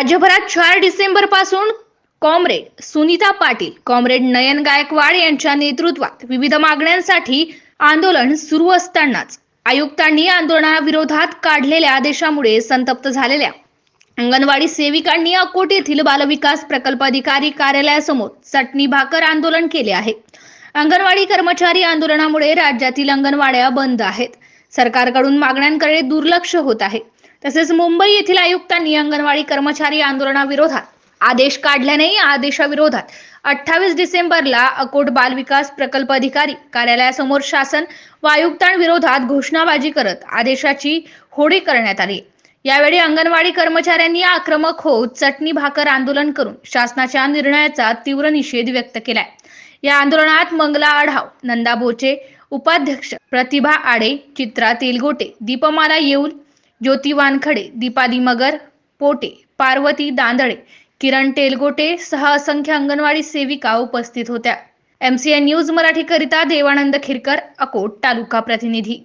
राज्यभरात चार डिसेंबरपासून कॉम्रेड सुनीता पाटील कॉम्रेड नयन गायकवाड यांच्या नेतृत्वात विविध मागण्यांसाठी आंदोलन सुरू असतानाच आयुक्तांनी आंदोलनाविरोधात काढलेल्या आदेशामुळे संतप्त झालेल्या अंगणवाडी सेविकांनी अकोट येथील बालविकास प्रकल्प अधिकारी कार्यालयासमोर चटणी भाकर आंदोलन केले आहे. अंगणवाडी कर्मचारी आंदोलनामुळे राज्यातील अंगणवाड्या बंद आहेत. सरकारकडून मागण्यांकडे दुर्लक्ष होत आहे. तसेच मुंबई येथील आयुक्तांनी अंगणवाडी कर्मचारी आंदोलनाविरोधात आदेश काढल्याने आदेशाविरोधात अठ्ठावीस डिसेंबरला अकोट बालविकास प्रकल्प अधिकारी कार्यालयासमोर शासन व आयुक्तांविरोधात घोषणाबाजी करत आदेशाची होडी करण्यात आली. यावेळी अंगणवाडी कर्मचाऱ्यांनी आक्रमक होत चटणी भाकर आंदोलन करून शासनाच्या निर्णयाचा तीव्र निषेध व्यक्त केलाय. या आंदोलनात मंगला आढाव नंदा बोचे उपाध्यक्ष प्रतिभा आडे चित्रा तेलगोटे दीपमाला येऊल ज्योती वानखडे दीपाली मगर पोटे पार्वती दांदळे किरण तेलगोटे सह असंख्य अंगणवाडी सेविका उपस्थित होत्या. एमसीएन न्यूज मराठी करिता देवानंद खिरकर अकोट तालुका प्रतिनिधी.